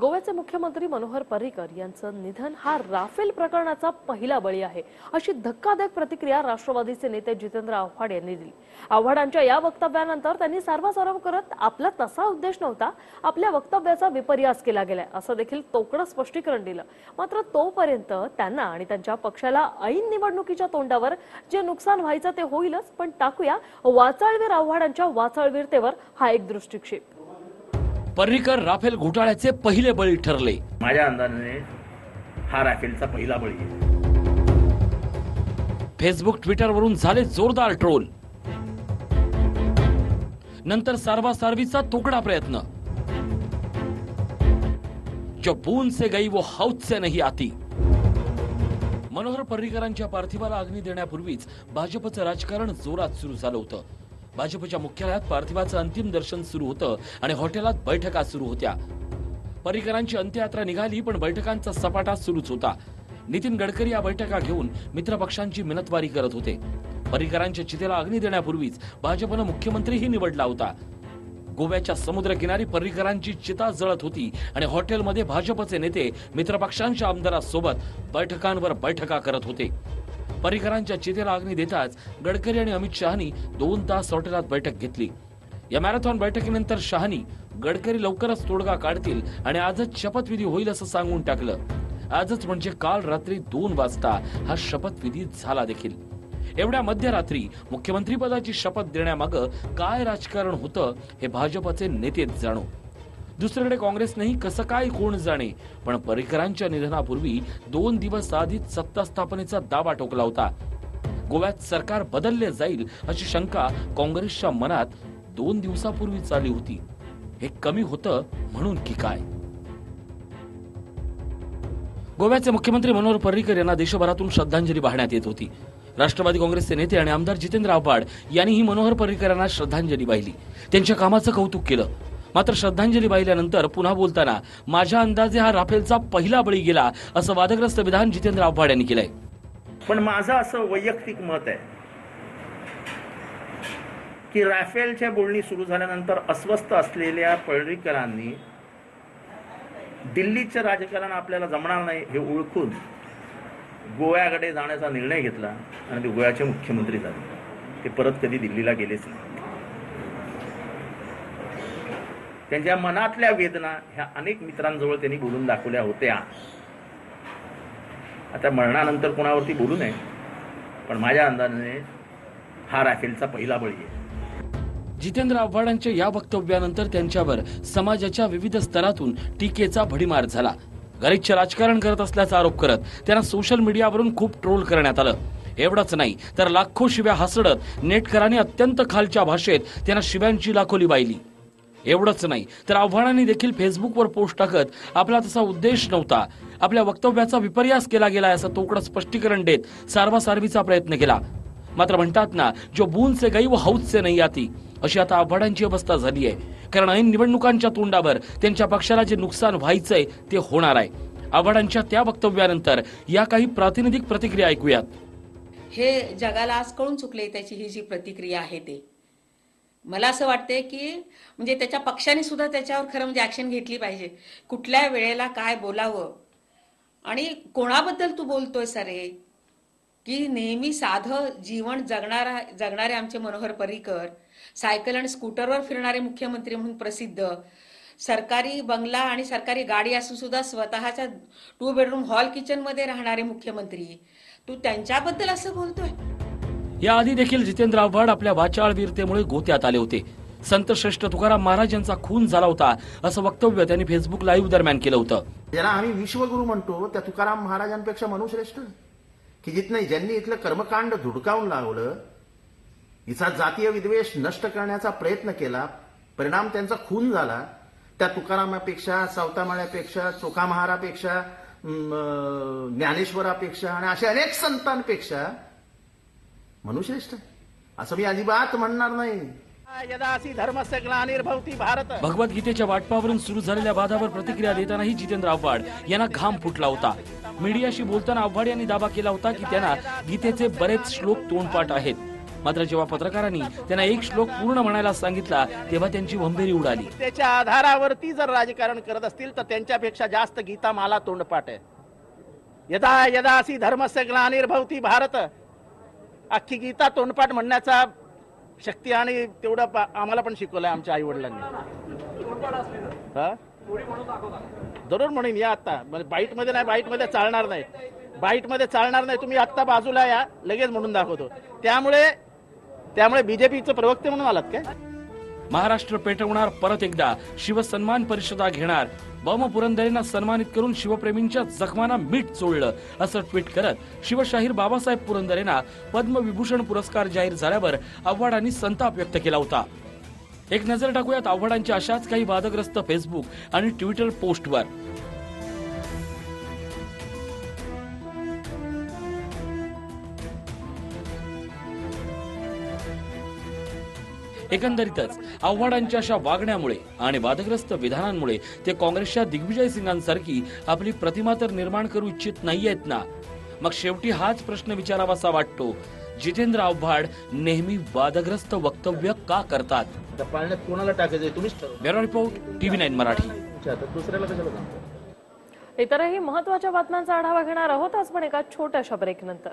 गोव्याचे मुख्यमंत्री मनोहर पर्रिकर यांचं निधन हा राफेल प्रकरणाचा पहिला बळी आहे अशी धक्कादायक प्रतिक्रिया राष्ट्रवादीचे नेते जितेंद्र आव्हाड यांनी दिली. आव्हाडांच्या या वक्तव्यानंतर त्यांनी सर्वसारव करत आपला तसा उद्देश नव्हता आपल्या वक्तव्याचा विपर्यास केला गेलाय असं देखील तोकडं स्पष्टीकरण दिलं. मात्र तोपर्यंत त्यांना आणि त्यांच्या पक्षाला ऐन निवडणुकीच्या तोंडावर जे नुकसान व्हायचं ते होईलच पण टाकूया वाचाळवीर आव्हाडांच्या वाचाळवीरतेवर हा एक दृष्टिक्षेप. पर्रिकर राफेल घोटाळ्याचे पहिले बळी ठरले. माझ्या अंदाजाने हा राफेलचा पहिला बळी आहे. फेसबुक ट्विटरवरून झाले जोरदार ट्रोल. नंतर सारवासारवीचा तोकडा प्रयत्न. जो बून से गई वो हौद से नहीं आती. मनोहर पर्रिकरांच्या पार्थिवाला अग्नी देण्यापूर्वीच भाजपचं राजकारण जोरात सुरू झालं होतं. भाजपच्या मुख्यालयात पार्थिवाचं अंतिम दर्शन सुरू होतं आणि हॉटेलात बैठका सुरू होत्या. पर्रिकरांची अंत्ययात्रा निघाली पण बैठकांचा सपाटा सुरूच होता. नितीन गडकरी या बैठका घेऊन मित्रपक्षांची मिनतवारी करत होते. पर्रिकरांच्या चितेला अग्नी देण्यापूर्वीच भाजपनं मुख्यमंत्रीही निवडला होता. गोव्याच्या समुद्रकिनारी पर्रिकरांची चिता जळत होती आणि हॉटेलमध्ये भाजपचे नेते मित्रपक्षांच्या आमदारांसोबत बैठकांवर बैठका करत होते. पर्रिकरांच्या चितेला अग्नी देताच गडकरी आणि अमित शहानी दोन तास हॉटेलात बैठक घेतली. या मॅरेथॉन बैठकीनंतर शहानी गडकरी लवकरच तोडगा काढतील आणि आजच शपथविधी होईल असं सांगून टाकलं. आजच म्हणजे काल रात्री दोन वाजता हा शपथविधी झाला देखील. एवढ्या मध्यरात्री मुख्यमंत्री पदाची शपथ देण्यामागं काय राजकारण होतं हे भाजपचे नेतेच जाणो. दुसरीकडे काँग्रेसनेही कसं काय कोण जाणे? पण पर्रिकरांच्या निधनापूर्वी दोन दिवस आधीच सत्ता स्थापनेचा दावा ठोकला होता. गोव्यात सरकार बदलले जाईल अशी शंका काँग्रेसच्या मनात दोन दिवसापूर्वीच आली होती. हे कमी होतं म्हणून की काय? गोव्याचे मुख्यमंत्री मनोहर पर्रिकर यांना देशभरातून श्रद्धांजली वाहण्यात येत होती. राष्ट्रवादी काँग्रेसचे नेते आणि आमदार जितेंद्र आव्हाड यांनीही मनोहर पर्रिकर यांना श्रद्धांजली वाहिली. त्यांच्या कामाचं कौतुक केलं. मात्र श्रद्धांजली वाहिल्यानंतर पुन्हा बोलताना माझ्या अंदाजे हा राफेलचा पहिला बळी गेला असं वादग्रस्त विधान जितेंद्र आव्हाड यांनी केलंय. पण माझं असं वैयक्तिक मत आहे की राफेलच्या बोलणी सुरू झाल्यानंतर अस्वस्थ असलेल्या पर्रिकरांनी दिल्लीचं राजकारण आपल्याला जमणार नाही हे ओळखून गोव्याकडे जाण्याचा निर्णय घेतला आणि ते गोव्याचे मुख्यमंत्री झाले. ते परत कधी दिल्लीला गेलेच नाही. त्यांच्या मनातल्या वेदना ह्या अनेक मित्रांजवळ त्यांनी बोलून दाखवल्या होत्या. आता मरणानंतर कोणावरती बोलू नये पण माझ्या अंदाजाने हा राफेलचा पहिला बळी आहे. जितेंद्र आव्हाडांच्या या वक्तव्यानंतर त्यांच्यावर समाजाच्या विविध स्तरातून टीकेचा भडीमार झाला. गरिच्छ राजकारण करत असल्याचा आरोप करत त्यांना सोशल मीडियावरून खूप ट्रोल करण्यात आलं. एवढंच नाही तर लाखो शिव्या हसडत नेटकरांनी अत्यंत खालच्या भाषेत त्यांना शिव्यांची लाखोली वाहिली एवढंच नाही. तर आव्हाडांनी देखील फेसबुकवर पोस्ट टाकत आपला तसा उद्देश नव्हता. आपल्या वक्तव्याचा विपर्यास केला गेलाय असं तोकडं स्पष्टीकरण देत सारवासारवीचा प्रयत्न केला. मात्र म्हणतात ना जो बून से गई व हौद से नाही आती. अशी आता आव्हाडांची अवस्था झाली आहे. कारण ऐन निवडणुकांच्या तोंडावर त्यांच्या पक्षाला जे नुकसान व्हायचंय ते होणार आहे. आव्हाडांच्या त्या वक्तव्यानंतर या काही प्रातिनिधिक प्रतिक्रिया ऐकूयात. हे जगाला आज कळून चुकले त्याची ही जी प्रतिक्रिया आहे ते? मला असं वाटते की म्हणजे त्याच्या पक्षाने सुद्धा त्याच्यावर खरं म्हणजे ऍक्शन घेतली पाहिजे. कुठल्या वेळेला काय बोलावं? आणि कोणाबद्दल तू बोलतोय सरे? की नेहमी साधं जीवन जगणारा जगणारे आमचे मनोहर पर्रिकर सायकल आणि स्कूटरवर फिरणारे मुख्यमंत्री म्हणून प्रसिद्ध सरकारी बंगला आणि सरकारी गाडी असून सुद्धा स्वतःच्या टू बेडरूम हॉल किचनमध्ये राहणारे मुख्यमंत्री तू त्यांच्याबद्दल असं बोलतोय? याआधी देखील जितेंद्र आव्हाड आपल्या वाचाळवीरतेमुळे गोत्यात आले होते. संत श्रेष्ठ तुकाराम महाराज यांचा खून झाला होता असं वक्तव्य त्यांनी फेसबुक लाईव्ह दरम्यान केलं होतं. ज्याला आम्ही विश्वगुरु म्हणतो त्या तुकाराम महाराजांपेक्षा मनुश्रेष्ठ. की जिथनं ज्यांनी इथलं कर्मकांड धुडकावून लावलं हिचा जातीय विद्वेष नष्ट करण्याचा प्रयत्न केला परिणाम त्यांचा खून झाला त्या तुकारामापेक्षा सावतामाळ्यापेक्षा चोखामहारापेक्षा ज्ञानेश्वरापेक्षा आणि अशा अनेक संतांपेक्षा मनुश्रेष्ठ असं मी अजिबात म्हणणार नाही. यदासी धर्मस्य ग्लानिर्भवती भारत. भगवद्गीतेच्या वाटपावरून सुरू झालेल्या वादावर प्रतिक्रिया देतानाही जितेंद्र आव्हाड यांना घाम फुटला होता. मीडियाशी बोलताना आव्हाड यांनी दावा केला होता की त्यांना गीतेचे बरेच श्लोक तोंडपाठ आहेत. मात्र जेव्हा पत्रकारांनी त्यांना एक श्लोक पूर्ण म्हणायला सांगितला तेव्हा त्यांची भंभेरी उडाली. त्याच्या आधारावरती जर राजकारण करत असतील तर त्यांच्यापेक्षा जास्त गीता मला तोंडपाठ आहे. यदा यदा अशी धर्मस्य ग्लानिर्भवती भारत अख्खी गीता तोंडपाठ म्हणण्याचा शक्ती आणि तेवढं आम्हाला पण शिकवलं आहे आमच्या आई वडिलांनी जरूर म्हणून या आता. म्हणजे बाईटमध्ये नाही बाईटमध्ये चालणार नाही. बाईटमध्ये चालणार नाही तुम्ही आत्ता बाजूला या लगेच म्हणून दाखवतो. त्यामुळे त्यामुळे बीजेपीचे प्रवक्ते म्हणून आलात काय? महाराष्ट्र पेटवणार परत एकदा. शिवसन्मान परिषदा घेणार. बम पुरंदरेंना सन्मानित करून शिवप्रेमींच्या जखमांना मीठ चोळलं असं ट्विट करत शिवशाहीर बाबासाहेब पुरंदरेंना पद्मविभूषण पुरस्कार जाहीर झाल्यावर आव्हाडांनी संताप व्यक्त केला होता. एक नजर टाकूयात आव्हाडांच्या अशाच काही वादग्रस्त फेसबुक आणि ट्विटर पोस्टवर. एकंदरीतच आव्हाडांच्या अशा वागण्यामुळे आणि वादग्रस्त विधानांमुळे ते काँग्रेसच्या दिग्विजय सिंगांसारखी आपली प्रतिमा तर निर्माण करू इच्छित नाहीयेत ना? मग शेवटी हाच प्रश्न विचारावासा वाटतो. जितेंद्र आव्हाड नेहमी वादग्रस्त वक्तव्य का करतात? पाळण्यात कोणाला टाकायचंय तुम्हीच ठरवा. Bureau report TV nine Marathi. अच्छा, तर दुसऱ्याला कशाला सांगता इतरही महत्त्वाच्या बातम्यांचा आढावा घेणार आहोत आज पण एका छोट्याशा ब्रेक नंतर.